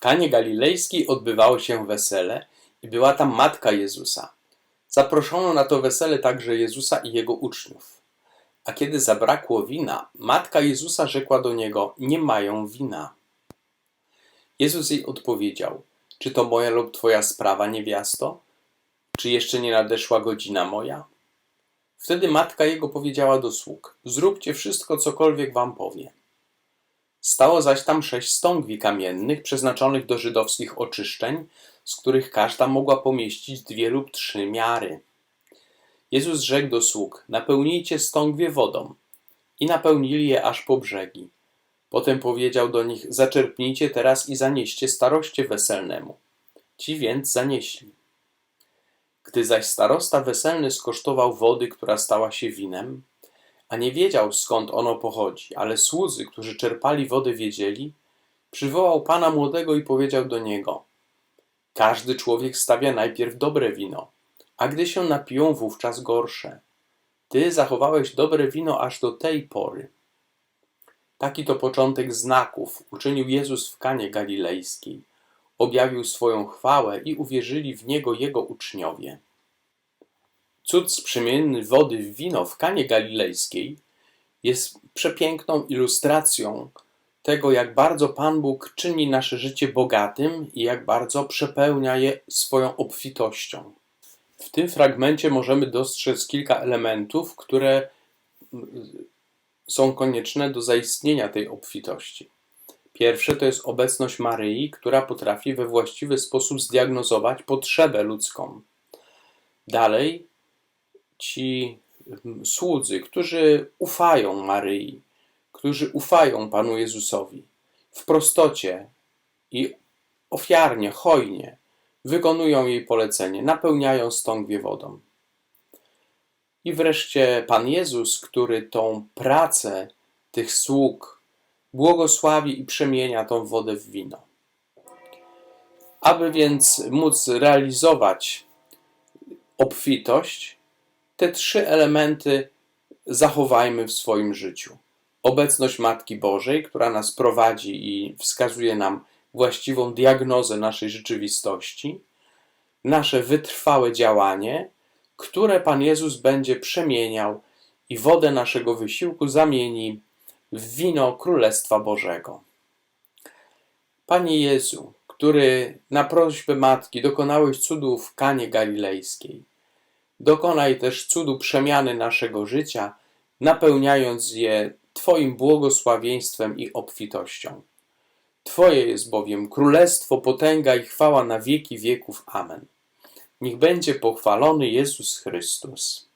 Kanie Galilejskiej odbywało się wesele i była tam matka Jezusa. Zaproszono na to wesele także Jezusa i jego uczniów. A kiedy zabrakło wina, matka Jezusa rzekła do niego: Nie mają wina. Jezus jej odpowiedział: Czy to moja lub twoja sprawa, niewiasto? Czy jeszcze nie nadeszła godzina moja? Wtedy matka jego powiedziała do sług: Zróbcie wszystko, cokolwiek wam powie. Stało zaś tam sześć stągwi kamiennych, przeznaczonych do żydowskich oczyszczeń, z których każda mogła pomieścić dwie lub trzy miary. Jezus rzekł do sług: Napełnijcie stągwie wodą. I napełnili je aż po brzegi. Potem powiedział do nich: Zaczerpnijcie teraz i zanieście staroście weselnemu. Ci więc zanieśli. Gdy zaś starosta weselny skosztował wody, która stała się winem, a nie wiedział skąd ono pochodzi, ale słudzy, którzy czerpali wodę, wiedzieli, przywołał pana młodego i powiedział do niego: Każdy człowiek stawia najpierw dobre wino, a gdy się napiją, wówczas gorsze. Ty zachowałeś dobre wino aż do tej pory. Taki to początek znaków uczynił Jezus w Kanie Galilejskiej. Objawił swoją chwałę i uwierzyli w Niego Jego uczniowie. Cud z wody w wino w Kanie Galilejskiej jest przepiękną ilustracją tego, jak bardzo Pan Bóg czyni nasze życie bogatym i jak bardzo przepełnia je swoją obfitością. W tym fragmencie możemy dostrzec kilka elementów, które są konieczne do zaistnienia tej obfitości. Pierwsze to jest obecność Maryi, która potrafi we właściwy sposób zdiagnozować potrzebę ludzką. Dalej, ci słudzy, którzy ufają Maryi, którzy ufają Panu Jezusowi w prostocie i ofiarnie, hojnie wykonują jej polecenie, napełniają stągwie wodą. I wreszcie Pan Jezus, który tą pracę tych sług błogosławi i przemienia tą wodę w wino. Aby więc móc realizować obfitość, te trzy elementy zachowajmy w swoim życiu. Obecność Matki Bożej, która nas prowadzi i wskazuje nam właściwą diagnozę naszej rzeczywistości, nasze wytrwałe działanie, które Pan Jezus będzie przemieniał i wodę naszego wysiłku zamieni w wino Królestwa Bożego. Panie Jezu, który na prośbę Matki dokonałeś cudów w Kanie Galilejskiej, dokonaj też cudu przemiany naszego życia, napełniając je Twoim błogosławieństwem i obfitością. Twoje jest bowiem królestwo, potęga i chwała na wieki wieków. Amen. Niech będzie pochwalony Jezus Chrystus.